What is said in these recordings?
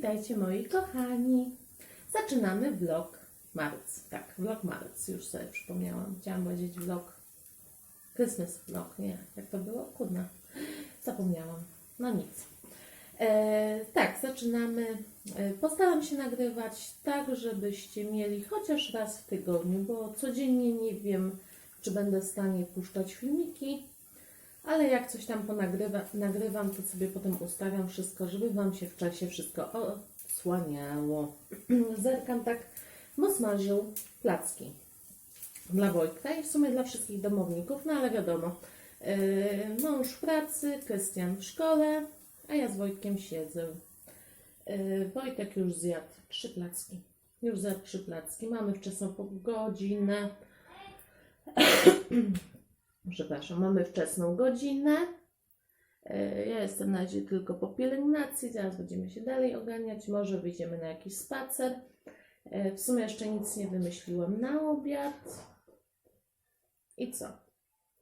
Witajcie moi kochani. Zaczynamy vlog marc. Tak, vlog marc, już sobie przypomniałam. Chciałam powiedzieć vlog Christmas vlog, nie, jak to było? Kurna, zapomniałam. No nic. E, tak, zaczynamy. E, postaram się nagrywać tak, żebyście mieli chociaż raz w tygodniu, bo codziennie nie wiem, czy będę w stanie puszczać filmiki. Ale jak coś tam ponagrywa, nagrywam, to sobie potem ustawiam wszystko, żeby Wam się w czasie wszystko odsłaniało. Zerkam tak, bo smażył placki dla Wojtka i w sumie dla wszystkich domowników, no ale wiadomo, yy, mąż w pracy, Krystian w szkole, a ja z Wojtkiem siedzę. Yy, Wojtek już zjadł trzy placki. Już zjadł trzy placki. Mamy wczesną godzinę. Przepraszam, mamy wczesną godzinę. E, Ja jestem na razie tylko po pielęgnacji, zaraz będziemy się dalej oganiać, może wyjdziemy na jakiś spacer. E, W sumie jeszcze nic nie wymyśliłam na obiad. I co?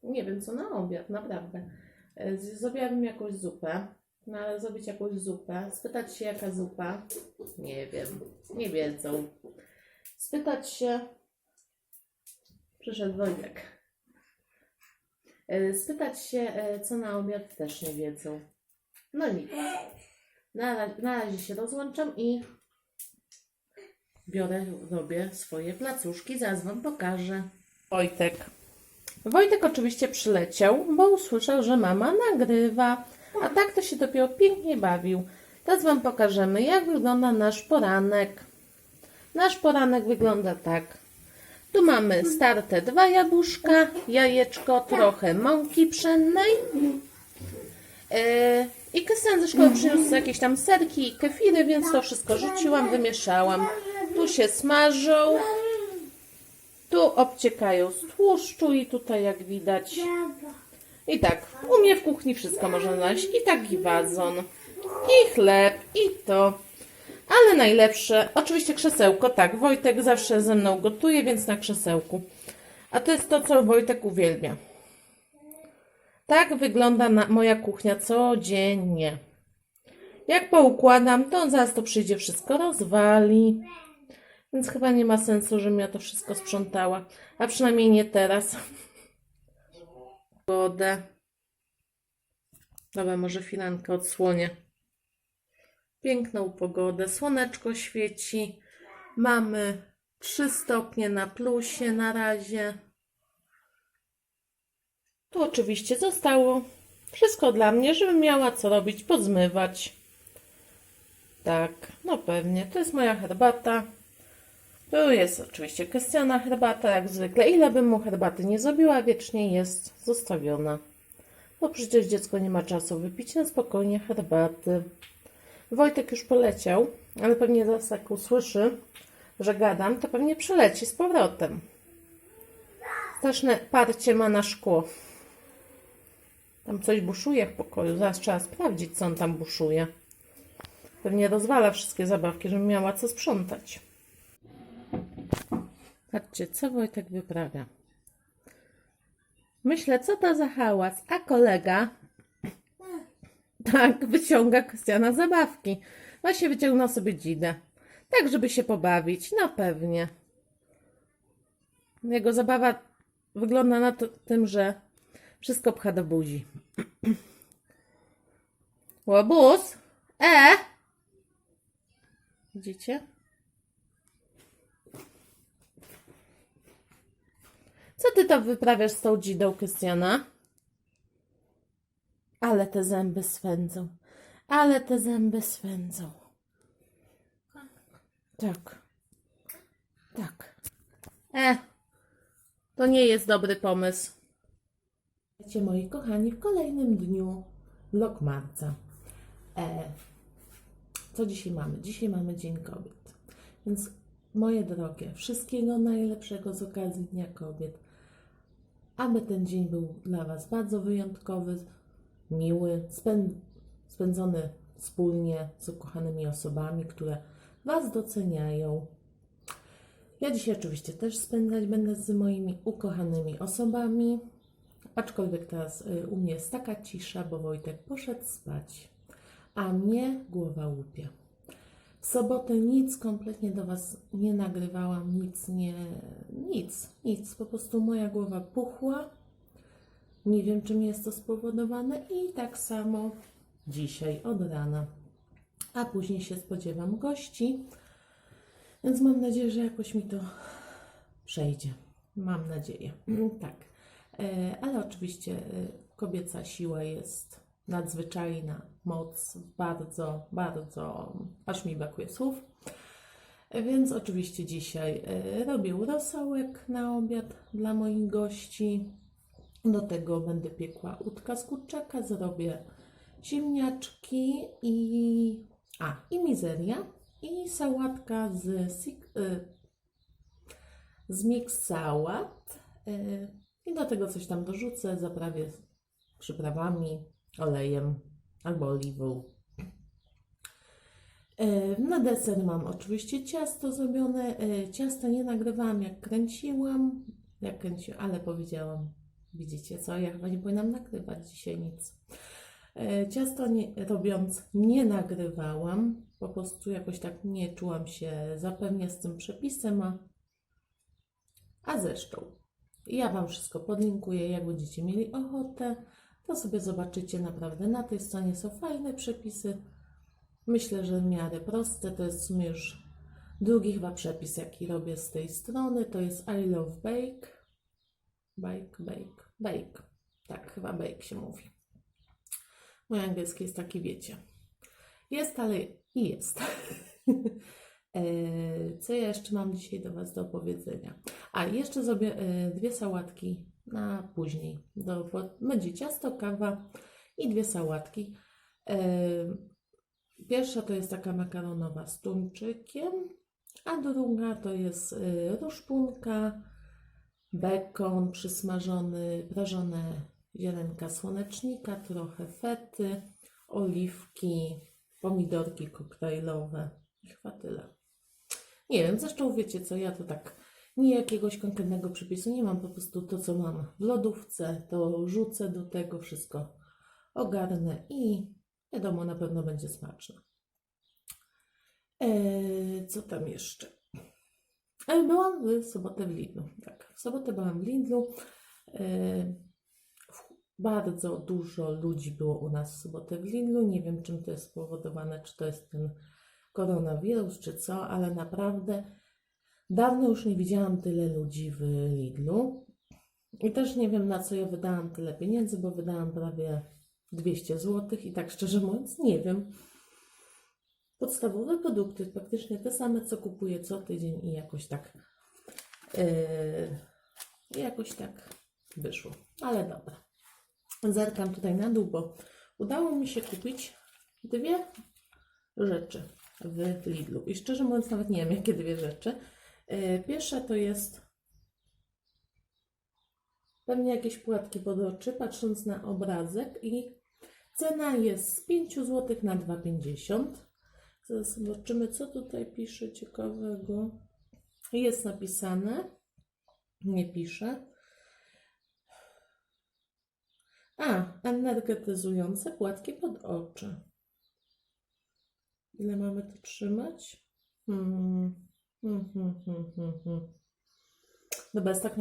Nie wiem co na obiad, naprawdę. E, Zrobiłabym jakąś zupę, no zrobić jakąś zupę, spytać się jaka zupa, nie wiem, nie wiedzą. Spytać się, przyszedł Wojtek. E, Spytać się, e, co na obiad, też nie wiedzą. No nic. Na, ra- na razie się rozłączam i biorę, robię swoje placuszki. Zaraz Wam pokażę. Wojtek. Wojtek oczywiście przyleciał, bo usłyszał, że mama nagrywa. A tak to się dopiero pięknie bawił. Teraz Wam pokażemy, jak wygląda nasz poranek. Nasz poranek wygląda tak. Tu mamy starte dwa jabłuszka, jajeczko, trochę mąki pszennej. Yy, I Krystian ze szkoły przyniósł jakieś tam serki i kefiry, więc to wszystko rzuciłam, wymieszałam. Tu się smażą, tu obciekają z tłuszczu i tutaj jak widać. I tak, u mnie w kuchni wszystko można znaleźć. I taki wazon, i chleb, i to. Ale najlepsze, oczywiście krzesełko, tak. Wojtek zawsze ze mną gotuje, więc na krzesełku. A to jest to, co Wojtek uwielbia. Tak wygląda moja kuchnia codziennie. Jak poukładam, to on zaraz to przyjdzie wszystko rozwali. Więc chyba nie ma sensu, żebym ja to wszystko sprzątała. A przynajmniej nie teraz. Wodę. Dobra, może filankę odsłonię piękną pogodę, słoneczko świeci, mamy 3 stopnie na plusie na razie. Tu oczywiście zostało wszystko dla mnie, żebym miała co robić, pozmywać. Tak, no pewnie, to jest moja herbata. Tu jest oczywiście Krystiana herbata, jak zwykle. Ile bym mu herbaty nie zrobiła, wiecznie jest zostawiona. Bo przecież dziecko nie ma czasu wypić na spokojnie herbaty. Wojtek już poleciał, ale pewnie zaraz jak usłyszy, że gadam, to pewnie przyleci z powrotem. Straszne parcie ma na szkło. Tam coś buszuje w pokoju. Zaraz trzeba sprawdzić, co on tam buszuje. Pewnie rozwala wszystkie zabawki, żebym miała co sprzątać. Patrzcie, co Wojtek wyprawia. Myślę, co to za hałas, a kolega tak, wyciąga Krystiana zabawki. Właśnie wyciągnął sobie dzidę. Tak, żeby się pobawić. No pewnie. Jego zabawa wygląda na to, tym, że wszystko pcha do buzi. Łobuz! E! Widzicie? Co ty to wyprawiasz z tą dzidą, Krystiana? Ale te zęby swędzą. Ale te zęby swędzą. Tak. Tak. E, to nie jest dobry pomysł. Wiecie, moi kochani, w kolejnym dniu vlog marca. E, co dzisiaj mamy? Dzisiaj mamy Dzień Kobiet. Więc moje drogie, wszystkiego najlepszego z okazji Dnia Kobiet. Aby ten dzień był dla Was bardzo wyjątkowy, miły, spęd, spędzony wspólnie z ukochanymi osobami, które Was doceniają. Ja dzisiaj oczywiście też spędzać będę z moimi ukochanymi osobami, aczkolwiek teraz y, u mnie jest taka cisza, bo Wojtek poszedł spać, a mnie głowa łupie. W sobotę nic kompletnie do Was nie nagrywałam, nic nie, nic, nic. Po prostu moja głowa puchła. Nie wiem, czym jest to spowodowane i tak samo dzisiaj od rana. A później się spodziewam gości, więc mam nadzieję, że jakoś mi to przejdzie. Mam nadzieję. tak. E, Ale oczywiście e, kobieca siła jest nadzwyczajna, moc bardzo, bardzo, aż mi brakuje słów. Więc oczywiście dzisiaj e, robię rosołek na obiad dla moich gości. Do tego będę piekła udka z kurczaka, zrobię ziemniaczki i, a, i mizeria i sałatka z, y, z mix sałat y, i do tego coś tam dorzucę, zaprawię przyprawami, olejem albo oliwą. Y, Na deser mam oczywiście ciasto zrobione. Ciasto nie nagrywałam jak kręciłam, jak kręciłam, ale powiedziałam, widzicie co, ja chyba nie powinnam nagrywać dzisiaj nic. E, Ciasto nie, robiąc nie nagrywałam, po prostu jakoś tak nie czułam się zapewnie z tym przepisem, a, a zresztą. Ja Wam wszystko podlinkuję, jak będziecie mieli ochotę, to sobie zobaczycie. Naprawdę, na tej stronie są fajne przepisy, myślę, że w miarę proste, to jest w sumie już drugi chyba przepis, jaki robię z tej strony, to jest I Love Bake, bake, bake, bake, tak, chyba bake się mówi. Mój angielski jest taki, wiecie. Jest, ale i jest. E, Co ja jeszcze mam dzisiaj do Was do opowiedzenia? A, jeszcze zrobię e, dwie sałatki na później. Do, będzie ciasto, kawa i dwie sałatki. E, Pierwsza to jest taka makaronowa z tuńczykiem, a druga to jest ruszpunka, bekon przysmażony, prażone ziarenka słonecznika, trochę fety, oliwki, pomidorki koktajlowe. I Chyba tyle. Nie wiem, zresztą wiecie co, ja to tak nie jakiegoś konkretnego przepisu nie mam, po prostu to co mam w lodówce, to rzucę do tego wszystko, ogarnę i wiadomo, na pewno będzie smaczne. Eee, co tam jeszcze? Byłam w sobotę w Lidlu. Tak, w sobotę byłam w Lidlu. E, Bardzo dużo ludzi było u nas w sobotę w Lidlu. Nie wiem, czym to jest spowodowane, czy to jest ten koronawirus, czy co, ale naprawdę dawno już nie widziałam tyle ludzi w Lidlu. I też nie wiem, na co ja wydałam tyle pieniędzy, bo wydałam prawie 200 zł i tak szczerze mówiąc nie wiem. Podstawowe produkty, praktycznie te same, co kupuję co tydzień i jakoś tak yy, jakoś tak wyszło. Ale dobra. Zerkam tutaj na dół, bo udało mi się kupić dwie rzeczy w Lidlu. I szczerze mówiąc, nawet nie wiem, jakie dwie rzeczy. Yy, Pierwsza to jest pewnie jakieś płatki pod oczy, patrząc na obrazek i cena jest z 5 zł na 2,50. Zobaczymy, co tutaj pisze ciekawego. Jest napisane, nie pisze. A, energetyzujące płatki pod oczy. Ile mamy to trzymać? Hmm. Hmm, hmm, hmm, hmm, hmm. Dobra, jest tak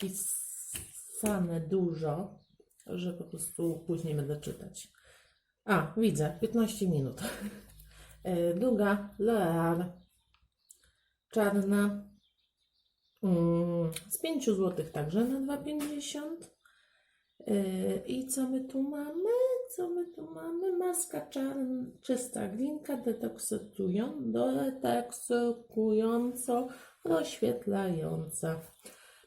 napisane dużo, że po prostu później będę czytać. A, widzę, 15 minut. E, Druga, L'Oreal, czarna, mm, z 5 zł także na 2,50. E, I co my tu mamy? Co my tu mamy? Maska czarna, czysta glinka, detoksykują, detoksykująco, rozświetlająca.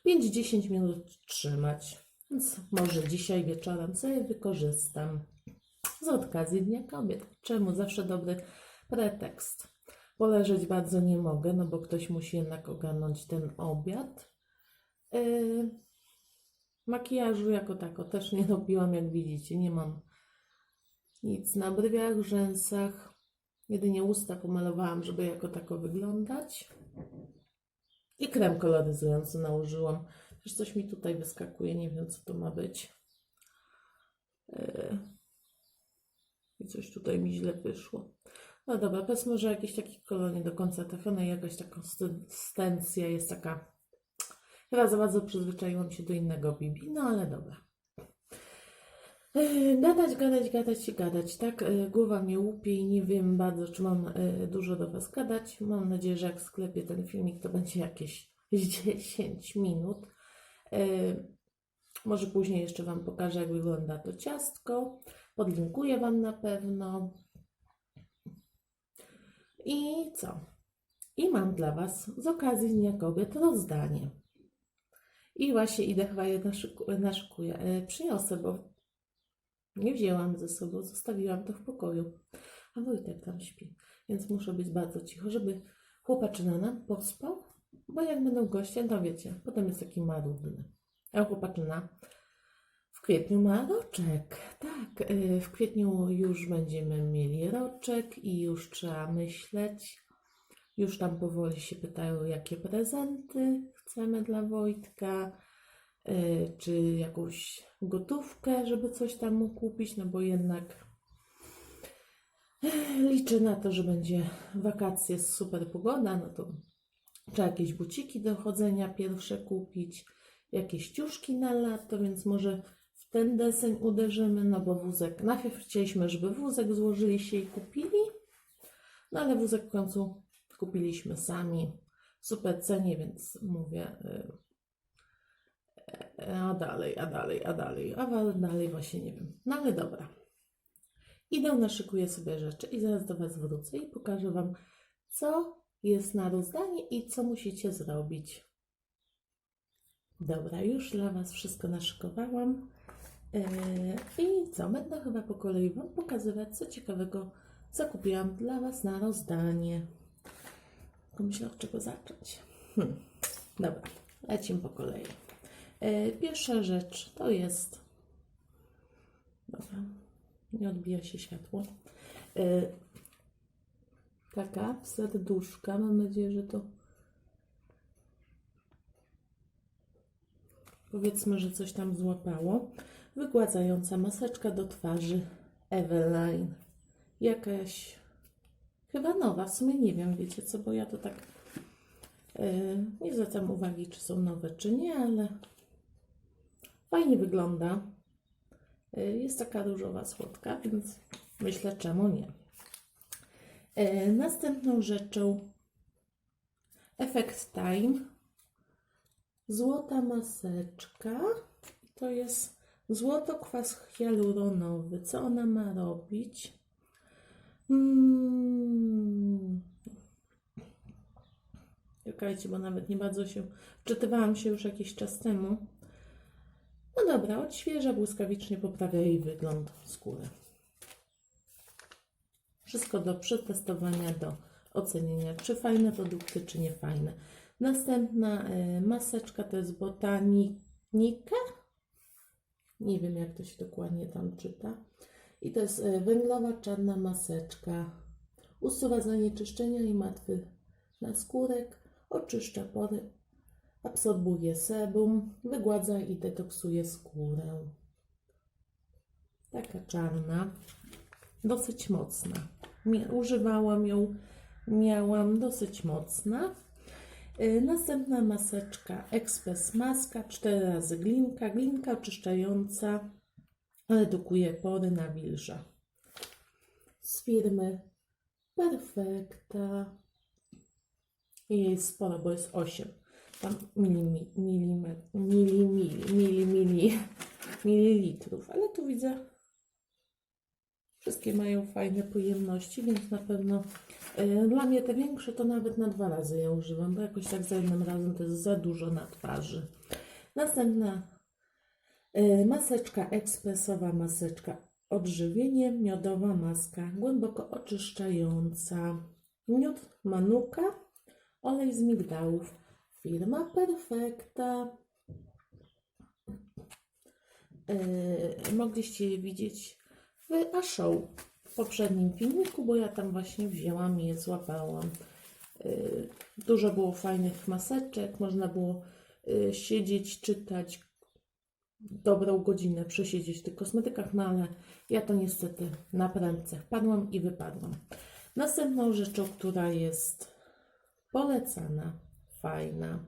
5-10 minut trzymać. Więc może dzisiaj wieczorem sobie wykorzystam z okazji Dnia Kobiet. Czemu? Zawsze dobry pretekst. Poleżeć bardzo nie mogę, no bo ktoś musi jednak ogarnąć ten obiad. Yy, makijażu jako tako też nie robiłam, jak widzicie. Nie mam nic na brwiach, rzęsach. Jedynie usta pomalowałam, żeby jako tako wyglądać. I krem koloryzujący nałożyłam. Też coś mi tutaj wyskakuje, nie wiem co to ma być. Yy. I coś tutaj mi źle wyszło. No dobra, powiedzmy, że jakiś taki kolor nie do końca trafiony, jakaś ta konsystencja jest taka... Chyba za bardzo przyzwyczaiłam się do innego Bibi, no ale dobra. E, Gadać, gadać, gadać i gadać, tak? E, Głowa mnie łupie i nie wiem bardzo, czy mam e, dużo do Was gadać. Mam nadzieję, że jak sklepię ten filmik, to będzie jakieś 10 minut. Może później jeszcze Wam pokażę, jak wygląda to ciastko. Podlinkuję Wam na pewno. I co? I mam dla Was z okazji Dnia Kobiet rozdanie. I właśnie idę chyba je naszyku- naszykuję. E, Przyniosę, bo nie wzięłam ze sobą, zostawiłam to w pokoju. A Wojtek tam śpi, więc muszę być bardzo cicho, żeby chłopaczyna nam pospał, bo jak będą goście, to wiecie, potem jest taki marudny. A chłopaczyna kwietniu ma roczek. Tak, y, w kwietniu już będziemy mieli roczek i już trzeba myśleć. Już tam powoli się pytają, jakie prezenty chcemy dla Wojtka, y, czy jakąś gotówkę, żeby coś tam mógł kupić, no bo jednak y, liczę na to, że będzie wakacje, super pogoda, no to trzeba jakieś buciki do chodzenia pierwsze kupić, jakieś ciuszki na lato, więc może ten deseń uderzymy, no bo wózek, najpierw chcieliśmy, żeby wózek złożyli się i kupili, no ale wózek w końcu kupiliśmy sami, w super cenie, więc mówię, y, a dalej, a dalej, a dalej, a dalej właśnie nie wiem. No ale dobra. Idę, naszykuję sobie rzeczy i zaraz do Was wrócę i pokażę Wam, co jest na rozdanie i co musicie zrobić. Dobra, już dla Was wszystko naszykowałam. Eee, I co, będę chyba po kolei Wam pokazywać, co ciekawego zakupiłam dla Was na rozdanie. Tylko myślę, od czego zacząć. Hmm. Dobra, lecimy po kolei. E, Pierwsza rzecz to jest. Dobra, nie odbija się światło. E, Taka serduszka. Mam nadzieję, że to. Powiedzmy, że coś tam złapało. Wygładzająca maseczka do twarzy Eveline. Jakaś. Chyba nowa, w sumie nie wiem, wiecie co, bo ja to tak. e, Nie zwracam uwagi, czy są nowe, czy nie, ale Fajnie wygląda. Y, Jest taka różowa słodka, więc myślę, czemu nie. E, Następną rzeczą Effect Time. Złota maseczka. To jest złotokwas hialuronowy. Co ona ma robić? Hmm. Czekajcie, bo nawet nie bardzo się wczytywałam się już jakiś czas temu. No dobra, odświeża, błyskawicznie poprawia jej wygląd skóry. Wszystko do przetestowania, do ocenienia, czy fajne produkty, czy nie fajne. Następna y, maseczka to jest botanika. Nie wiem, jak to się dokładnie tam czyta. I to jest y, węglowa czarna maseczka. Usuwa zanieczyszczenia i martwy naskórek, oczyszcza pory, absorbuje sebum, wygładza i detoksuje skórę. Taka czarna, dosyć mocna. Używałam ją, miałam dosyć mocna. Y, Następna maseczka Express Maska, 4 razy glinka, glinka oczyszczająca, redukuje pory nawilża. Z firmy Perfekta. Jest sporo, bo jest 8 tam mililitrów, ale tu widzę, wszystkie mają fajne pojemności, więc na pewno dla mnie te większe to nawet na dwa razy ja używam, bo jakoś tak za jednym razem to jest za dużo na twarzy. Następna e, maseczka ekspresowa, maseczka odżywienie, miodowa maska, głęboko oczyszczająca, miód manuka, olej z migdałów, firma Perfekta. Yy, mogliście je widzieć w A-Show w poprzednim filmiku, bo ja tam właśnie wzięłam i je złapałam. Yy, dużo było fajnych maseczek, można było yy, siedzieć, czytać dobrą godzinę, przesiedzieć w tych kosmetykach, no ale ja to niestety na prędce wpadłam i wypadłam. Następną rzeczą, która jest polecana, fajna,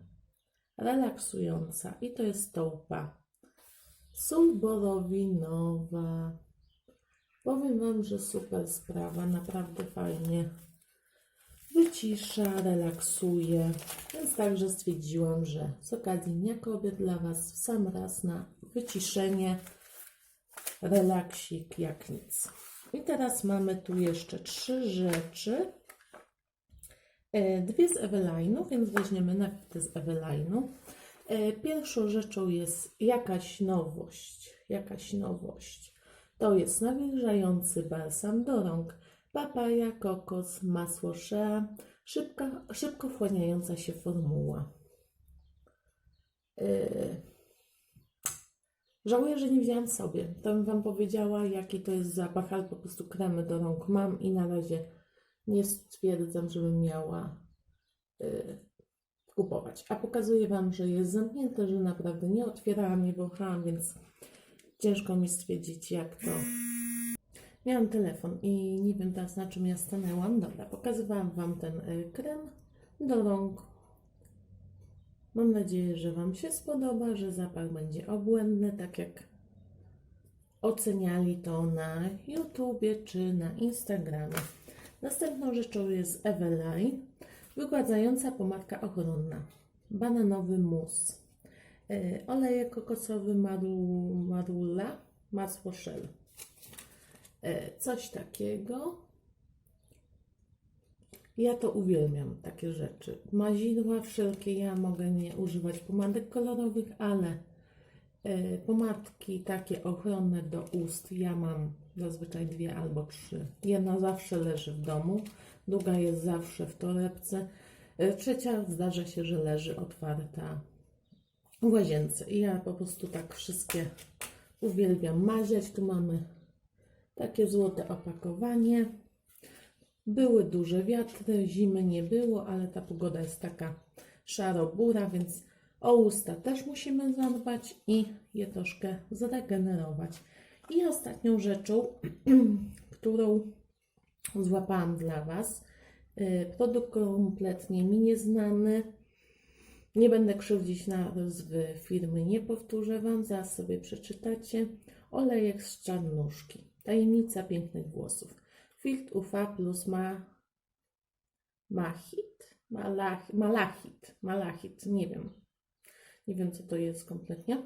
relaksująca i to jest tołpa. Sól borowinowa. Powiem Wam, że super sprawa, naprawdę fajnie. Wycisza, relaksuje, więc także stwierdziłam, że z okazji Dnia Kobiet dla Was w sam raz na wyciszenie, relaksik jak nic. I teraz mamy tu jeszcze trzy rzeczy. E, Dwie z Eweline'u, więc weźmiemy te z Eweline'u. E, Pierwszą rzeczą jest jakaś nowość. Jakaś nowość. To jest nawilżający balsam do rąk. Papaja, kokos, masło shea, szybka, szybko wchłaniająca się formuła. Yy. Żałuję, że nie wzięłam sobie. To bym Wam powiedziała, jaki to jest zapach, ale po prostu kremy do rąk mam i na razie nie stwierdzam, żebym miała yy, kupować. A pokazuję Wam, że jest zamknięte, że naprawdę nie otwierałam, nie wąchałam, więc ciężko mi stwierdzić, jak to. Miałam telefon i nie wiem teraz na czym ja stanęłam. Dobra, pokazywałam Wam ten y, krem do rąk. Mam nadzieję, że Wam się spodoba, że zapach będzie obłędny, tak jak oceniali to na YouTubie czy na Instagramie. Następną rzeczą jest Eveline, wygładzająca pomadka ochronna. Bananowy mus. Y, olejek kokosowy maru, marula, masło shell. E, Coś takiego. Ja to uwielbiam, takie rzeczy. Mazidła wszelkie, ja mogę nie używać pomadek kolorowych, ale e, pomadki takie ochronne do ust, ja mam zazwyczaj dwie albo trzy. Jedna zawsze leży w domu, druga jest zawsze w torebce, e, trzecia zdarza się, że leży otwarta w łazience. I ja po prostu tak wszystkie uwielbiam maziać. Tu mamy takie złote opakowanie. Były duże wiatry, zimy nie było, ale ta pogoda jest taka szaro-bura, więc o usta też musimy zadbać i je troszkę zregenerować. I ostatnią rzeczą, którą złapałam dla Was, y, produkt kompletnie mi nieznany. Nie będę krzywdzić nazwy firmy, nie powtórzę Wam, zaraz sobie przeczytacie. Olejek z czarnuszki. Tajemnica pięknych włosów. Filtr UV plus ma... Machit? Malach... Malachit. Malachit. Nie wiem. Nie wiem, co to jest kompletnie.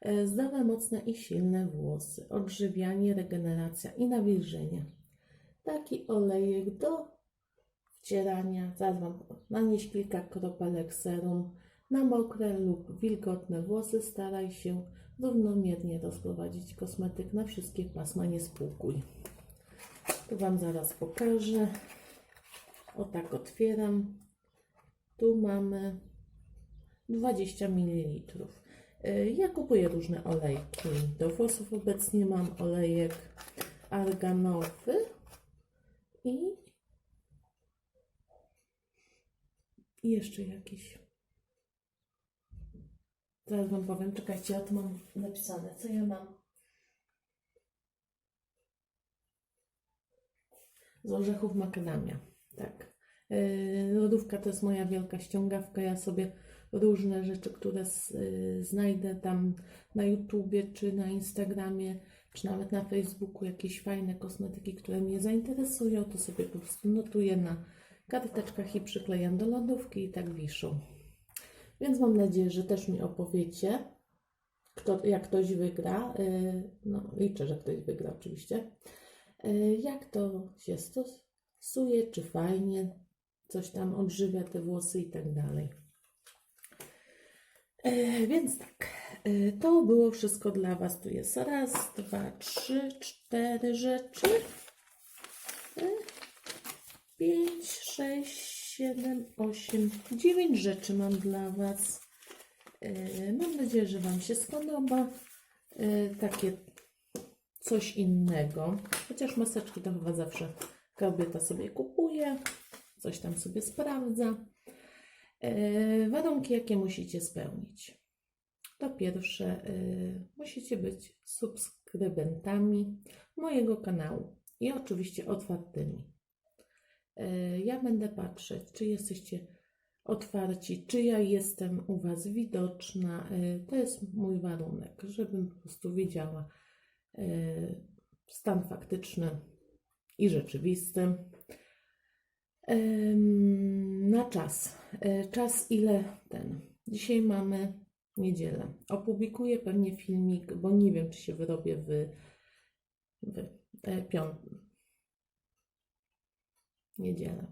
E, Zdrowe, mocne i silne włosy. Odżywianie, regeneracja i nawilżenie. Taki olejek do wcierania. Zaraz Wam nanieść kilka kropelek serum. Na mokre lub wilgotne włosy staraj się równomiernie rozprowadzić kosmetyk na wszystkie pasma, nie spłukuj. Tu Wam zaraz pokażę. O tak otwieram. Tu mamy 20 ml. Y, Ja kupuję różne olejki. Do włosów obecnie mam olejek arganowy i i jeszcze jakiś. Zaraz Wam powiem, czekajcie, ja tu mam napisane, co ja mam. Z orzechów makadamia, tak. Yy, Lodówka to jest moja wielka ściągawka, ja sobie różne rzeczy, które z, yy, znajdę tam na YouTubie, czy na Instagramie, czy nawet na Facebooku, jakieś fajne kosmetyki, które mnie zainteresują, to sobie po prostu notuję na karteczkach i przyklejam do lodówki i tak wiszą. Więc mam nadzieję, że też mi opowiecie, kto, jak ktoś wygra. Yy, No, liczę, że ktoś wygra oczywiście. Yy, Jak to się stosuje, czy fajnie, coś tam odżywia te włosy i tak dalej. Yy, Więc tak, to było wszystko dla Was. Tu jest raz, dwa, trzy, cztery rzeczy. Yy, Pięć, sześć, siedem, osiem, dziewięć rzeczy mam dla Was. Yy, Mam nadzieję, że Wam się spodoba. Yy, Takie coś innego. Chociaż maseczki to chyba zawsze kobieta sobie kupuje, coś tam sobie sprawdza. Yy, Warunki, jakie musicie spełnić. Po pierwsze, musicie być subskrybentami mojego kanału i oczywiście otwartymi. E, Ja będę patrzeć, czy jesteście otwarci, czy ja jestem u Was widoczna. E, To jest mój warunek, żebym po prostu wiedziała e, stan faktyczny i rzeczywisty. Na czas. Czas ile ten? Dzisiaj mamy niedzielę. Opublikuję pewnie filmik, bo nie wiem, czy się wyrobię w, w piątek. Niedzielę.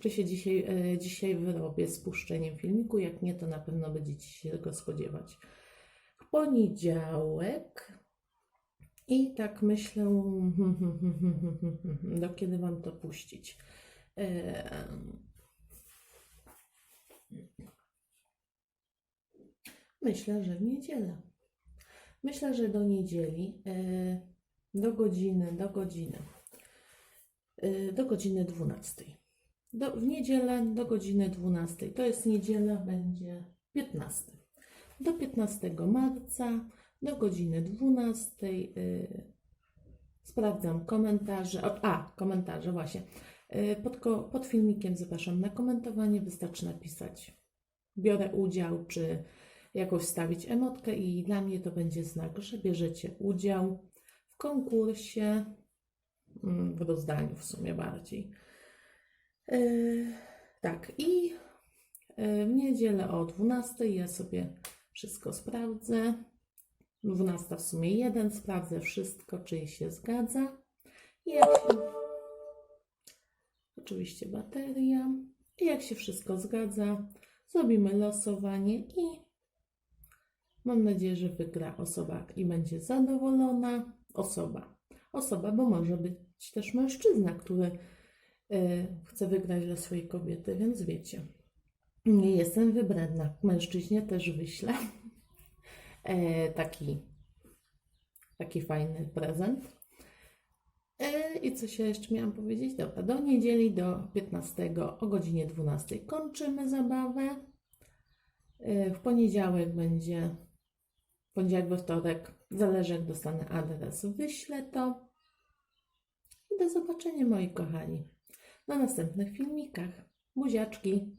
Czy się dzisiaj, e, dzisiaj wyrobię z puszczeniem filmiku? Jak nie, to na pewno będziecie się tego spodziewać. W poniedziałek. I tak myślę, do kiedy Wam to puścić. Em, Myślę, że w niedzielę. Myślę, że do niedzieli, e, do godziny, do godziny, e, do godziny 12. Do, w niedzielę do godziny 12. To jest niedziela, będzie 15. Do 15 marca, do godziny 12. e, Sprawdzam komentarze. O, a, komentarze, właśnie. E, Pod, pod filmikiem zapraszam na komentowanie. Wystarczy napisać biorę udział, czy jakoś wstawić emotkę i dla mnie to będzie znak, że bierzecie udział w konkursie, w rozdaniu w sumie bardziej. E, tak, i e, w niedzielę o 12 ja sobie wszystko sprawdzę. 12 w sumie jeden, sprawdzę wszystko, czy się zgadza. Jak się... Oczywiście bateria. I jak się wszystko zgadza, zrobimy losowanie i mam nadzieję, że wygra osoba i będzie zadowolona. Osoba. Osoba, bo może być też mężczyzna, który e, chce wygrać dla swojej kobiety, więc wiecie. Nie jestem wybredna. Mężczyźnie też wyślę e, taki, taki fajny prezent. E, I co się jeszcze miałam powiedzieć? Dobra, do niedzieli do 15 o godzinie 12 kończymy zabawę. W poniedziałek będzie, poniedziałek, we wtorek, zależy jak dostanę adres, wyślę to. I do zobaczenia moi kochani na następnych filmikach. Buziaczki.